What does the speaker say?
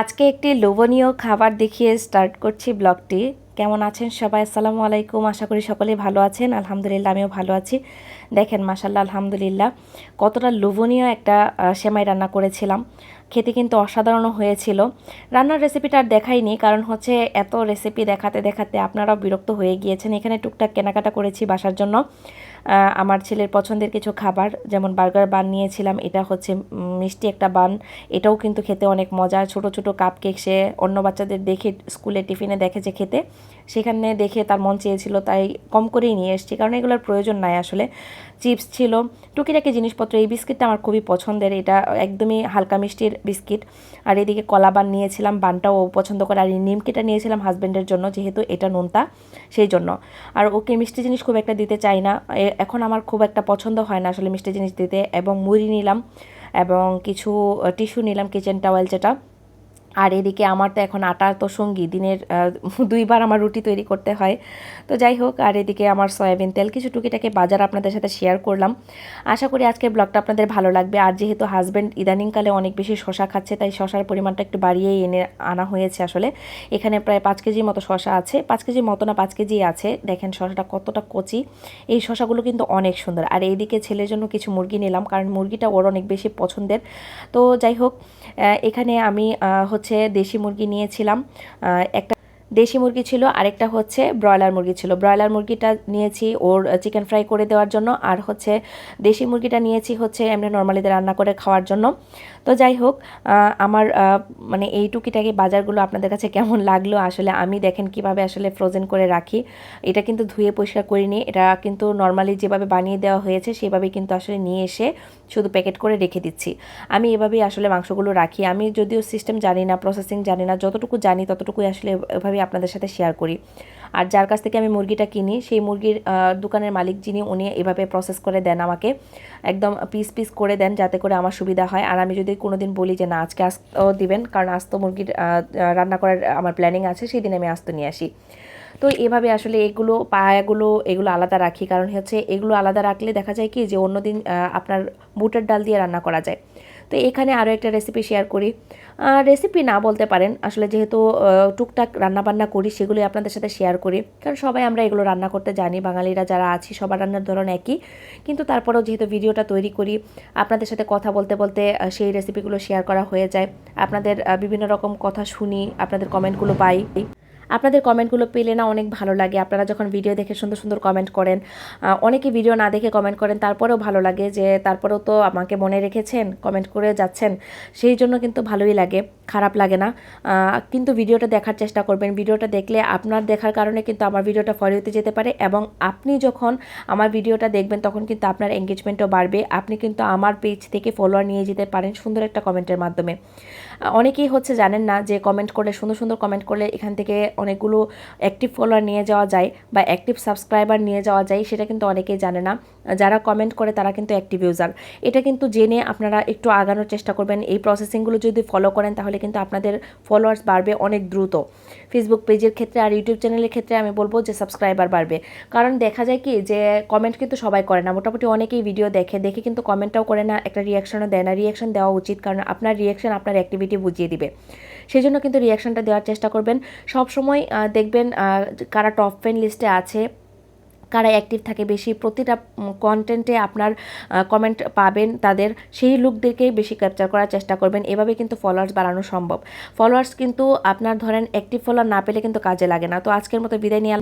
আজকে একটি লোভনীয় খাবার দেখিয়ে স্টার্ট করছি ব্লগটি। কেমন আছেন সবাই? আসসালামু আলাইকুম। আশা করি সকলে ভালো আছেন। আলহামদুলিল্লাহ, আমিও ভালো আছি। দেখেন মাসাল্লাহ আলহামদুলিল্লাহ, কতটা লোভনীয় একটা সেমাই রান্না করেছিলাম। খেতে কিন্তু অসাধারণ হয়েছিল। রান্নার রেসিপিটা আর দেখাইনি, কারণ হচ্ছে এত রেসিপি দেখাতে দেখাতে আপনারাও বিরক্ত হয়ে গিয়েছেন। এখানে টুকটাক কেনাকাটা করেছি বাসার জন্য। আমার ছেলের পছন্দের কিছু খাবার, যেমন বার্গার বান নিয়েছিলাম, এটা হচ্ছে মিষ্টি একটা বান। এটাও কিন্তু খেতে অনেক মজা। ছোট ছোট কাপ কেক সে অন্য বাচ্চাদের দেখে স্কুলে টিফিনে দেখে যে খেতে। সেখানে দেখে তার মন চেয়েছিল, তাই কম করেই নিয়ে এসেছি, কারণ এগুলোর প্রয়োজন নাই আসলে। চিপস ছিল, টুকিটাকি জিনিসপত্র, এই বিস্কিটটা আমার খুবই পছন্দের। এটা একদমই হালকা মিষ্টির বিস্কিট। আর এদিকে কলা বান নিয়েছিলাম, বানটাও পছন্দ করে। আর এই নিমকিটা নিয়েছিলাম হাজব্যান্ডের জন্য, যেহেতু এটা নোনতা, সেই জন্য। আর ওকে মিষ্টি জিনিস খুব একটা দিতে চাই না। এখন আমার খুব একটা পছন্দ হয় না আসলে মিষ্টি জিনিস দিতে। এবং মুড়ি নিলাম এবং কিছু টিস্যু নিলাম কিচেন টাওয়েল যেটা। আর এদিকে আমার তো এখন আটা তো সঙ্গী দিনের দুইবার আমার রুটি তৈরি করতে হয়। তো যাই হোক আর এদিকে আমার সয়াবিন তেল কিছু টুকিটাকে বাজার আপনাদের সাথে শেয়ার করলাম। আশা করি আজকের ব্লগটা আপনাদের ভালো লাগবে। আর যেহেতু হাজব্যান্ড ইদানিংকালে অনেক বেশি শশা খাচ্ছে তাই শশার পরিমাণটা একটু বাড়িয়েই এনে আনা হয়েছে আসলে। এখানে প্রায় পাঁচ কেজির মতো শশা আছে। পাঁচ কেজির মতো না পাঁচ কেজি আছে। দেখেন শশাটা কতটা কচি। এই শশাগুলো কিন্তু অনেক সুন্দর। আর এইদিকে ছেলের জন্য কিছু মুরগি নিলাম কারণ মুরগিটা ওর অনেক বেশি পছন্দের। তো যাই হোক এখানে আমি আহ, হচ্ছে দেশি মুরগি নিয়েছিলাম। একটা দেশি মুরগি ছিল, আরেকটা হচ্ছে ব্রয়লার মুরগি ছিল। ব্রয়লার মুরগিটা নিয়েছি ওর চিকেন ফ্রাই করে দেওয়ার জন্য। আর হচ্ছে দেশি মুরগিটা নিয়েছি হচ্ছে এমনি নর্মালিতে রান্না করে খাওয়ার জন্য। তো যাই হোক আমার মানে এই টুকিটাকি বাজারগুলো আপনাদের কাছে কেমন লাগল আসলে আমি দেখেন কীভাবে আসলে ফ্রোজেন করে রাখি। এটা কিন্তু ধুয়ে পরিষ্কার করিনি, এটা কিন্তু নর্মালি যেভাবে বানিয়ে দেওয়া হয়েছে সেভাবেই কিন্তু আসলে নিয়ে এসে শুধু প্যাকেট করে রেখে দিচ্ছি। আমি এভাবেই আসলে মাংসগুলো রাখি। আমি যদিও সিস্টেম জানি না প্রসেসিং জানি না, যতটুকু জানি ততটুকুই আসলে এভাবেই আপনাদের সাথে শেয়ার করি। আর যার কাছ থেকে আমি মুরগিটা কিনি, সেই মুরগির দোকানের মালিক যিনি উনি এভাবে প্রসেস করে দেন আমাকে, একদম পিস পিস করে দেন যাতে করে আমার সুবিধা হয়। আর আমি যদি কোনো দিন বলি যে না, আজকে আস্তও দিবেন, কারণ আস্ত মুরগির রান্না করার আমার প্ল্যানিং আছে সেই দিন আমি আস্ত নিয়ে আসি। তো এভাবে আসলে এগুলো, পায়াগুলো, এগুলো আলাদা রাখি, কারণ হচ্ছে এগুলো আলাদা রাখলে দেখা যায় কি যে অন্যদিন আপনার বুটের ডাল দিয়ে রান্না করা যায়। তো এখানে আরও একটা রেসিপি শেয়ার করি। রেসিপি না বলতে পারেন, আসলে যেহেতু টুকটাক রান্নাবান্না করি, সেগুলোই আপনাদের সাথে শেয়ার করি। কারণ সবাই আমরা এগুলো রান্না করতে জানি, বাঙালিরা যারা আছি, সবার রান্নার ধরন একই। কিন্তু তারপরেও যেহেতু ভিডিওটা তৈরি করি, আপনাদের সাথে কথা বলতে বলতে সেই রেসিপিগুলো শেয়ার করা হয়ে যায়। আপনাদের বিভিন্ন রকম কথা শুনি, আপনাদের কমেন্টগুলো পাই। আপনাদের কমেন্টগুলো পেলে না অনেক ভালো লাগে। আপনারা যখন ভিডিও দেখে সুন্দর সুন্দর কমেন্ট করেন অনেকে ভিডিও না দেখে কমেন্ট করেন, তারপরেও ভালো লাগে যে তারপরেও তো আমাকে মনে রেখেছেন কমেন্ট করে যাচ্ছেন, সেই জন্য কিন্তু ভালোই লাগে, খারাপ লাগে না। কিন্তু ভিডিওটা দেখার চেষ্টা করবেন। ভিডিওটা দেখলে আপনার দেখার কারণে কিন্তু আমার ভিডিওটা ফলো হতে যেতে পারে এবং আপনি যখন আমার ভিডিওটা দেখবেন, তখন কিন্তু আপনার এঙ্গেজমেন্টও বাড়বে। আপনি কিন্তু আমার পেজ থেকে ফলোয়ার নিয়ে যেতে পারেন সুন্দর একটা কমেন্টের মাধ্যমে। অনেকেই হচ্ছে জানেন না যে কমেন্ট করলে, সুন্দর সুন্দর কমেন্ট করলে এখান থেকে অনেকগুলো অ্যাক্টিভ ফলোয়ার নিয়ে যাওয়া যায় বা অ্যাক্টিভ সাবস্ক্রাইবার নিয়ে যাওয়া যায়, সেটা কিন্তু অনেকেই জানে না। যারা কমেন্ট করে তারা কিন্তু অ্যাক্টিভ ইউজার এটা কিন্তু জেনে আপনারা একটু আগানোর চেষ্টা করবেন। এই প্রসেসিংগুলো যদি ফলো করেন, তাহলে কিন্তু আপনাদের ফলোয়ার্স বাড়বে অনেক দ্রুত। ফেসবুক পেজের ক্ষেত্রে আর ইউটিউব চ্যানেলের ক্ষেত্রে আমি বলব যে সাবস্ক্রাইবার বাড়বে। কারণ দেখা যায় কি যে কমেন্ট কিন্তু সবাই করে না। মোটামুটি অনেকেই ভিডিও দেখে। দেখে কিন্তু কমেন্টটাও করে না, একটা রিয়াকশনও দেয় না। রিয়াকশন দেওয়া উচিত। কারণ আপনার রিয়াকশন আপনার অ্যাক্টিভিটি বুঝিয়ে দিবে। সেই জন্য কিন্তু রিয়াকশনটা দেওয়ার চেষ্টা করবেন। সবসময় আহ, দেখবেন কারা টপ ফ্রেন্ড লিস্টে আছে কারা অ্যাক্টিভ থাকে বেশি প্রতিটা কন্টেন্টে আপনার কমেন্ট পাবেন তাদের সেই লোকদেরকেই বেশি ক্যাপচার করার চেষ্টা করবেন। এভাবে কিন্তু ফলোয়ার্স বাড়ানো সম্ভব। ফলোয়ার্স কিন্তু আপনার ধরেন অ্যাক্টিভ ফলোয়ার না পেলে কিন্তু কাজে লাগে না। তো আজকের মতো বিদায় নিয়ে